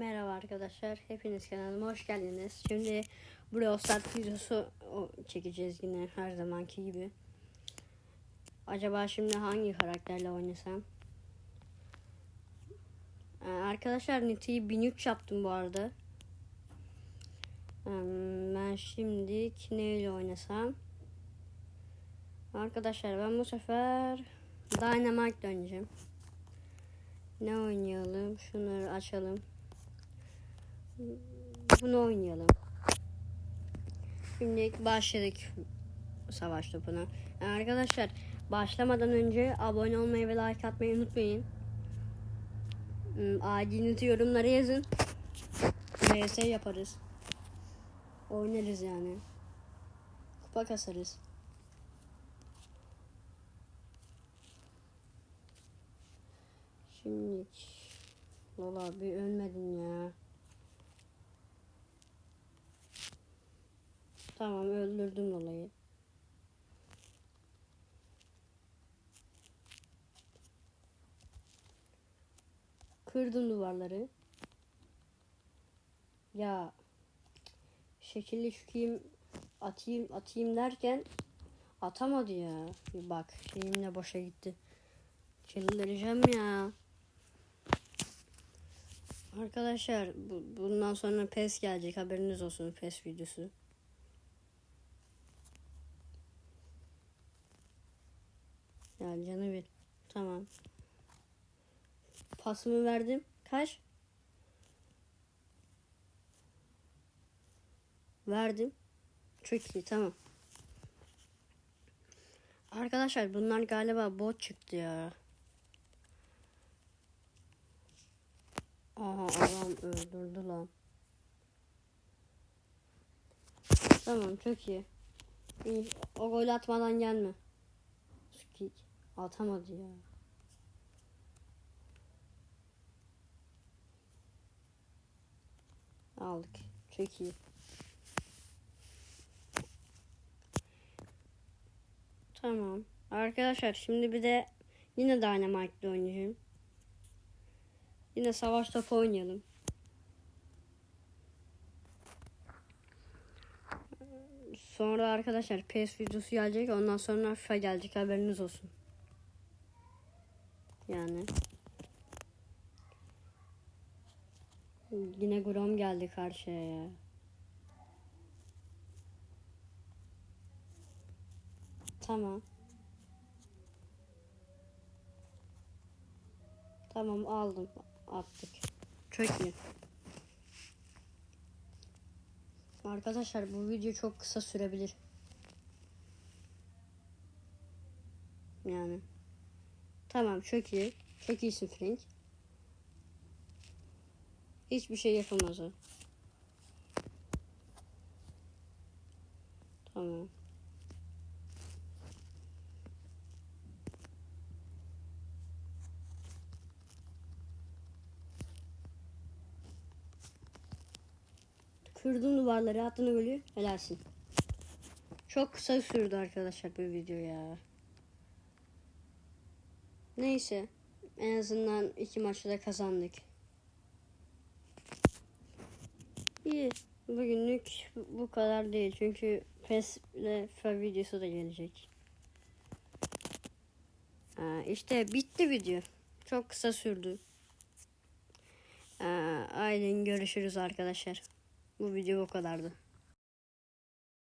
Merhaba arkadaşlar. Hepiniz kanalıma hoş geldiniz. Şimdi start videosu çekeceğiz yine her zamanki gibi. Acaba şimdi hangi karakterle oynasam? Ee, arkadaşlar Niti'yi 1003 yaptım bu arada. Ee, ben şimdi neyle oynasam? Arkadaşlar ben bu sefer Dynamite döneceğim. Ne oynayalım? Şunları açalım. Bunu oynayalım. Şimdi başladık savaş topuna. Yani arkadaşlar başlamadan önce abone olmayı ve like atmayı unutmayın. Hmm, Acilinizi yorumlara yazın. VS yaparız. Oynarız yani. Kupa kasarız. Şimdi Lola bir ölmedin ya. Tamam öldürdüm Lola'yı. Kırdım duvarları. Ya şekilli şükeyim atayım atayım derken atamadı ya. Bak şeyim de boşa gitti. Çıldıracağım ya. Arkadaşlar bu, bundan sonra PES gelecek haberiniz olsun PES videosu. Ya canı bir. Tamam. Pasımı verdim. Kaç? Verdim. Çok iyi tamam. Arkadaşlar bunlar galiba bot çıktı ya. Aha adam öldürdü lan. Tamam çok iyi. O gol atmadan gelme. Atamadı ya. Aldık. Çok iyi. Tamam. Arkadaşlar şimdi bir de yine Dynamite'de oynayacağım. Yine savaş topu oynayalım. Sonra arkadaşlar PES videosu gelecek. Ondan sonra FIFA gelecek. Haberiniz olsun. Yani. Yine Grom geldi karşıya ya. Tamam. Tamam aldım. Attık. İyi. Arkadaşlar bu video çok kısa sürebilir. Yani. Tamam çok iyi. Çok iyisin Frank. Hiçbir şey yapamaz o. Tamam. Kırdım duvarları attın golü helalsin. Çok kısa sürdü arkadaşlar bu video ya. Neyse. En azından iki maçı da kazandık. İyi. Bugünlük bu kadar değil. Çünkü PES ile FIFA videosu da gelecek. Aa, işte bitti video. Çok kısa sürdü. Aa, Aylin görüşürüz arkadaşlar. Bu video bu kadardı.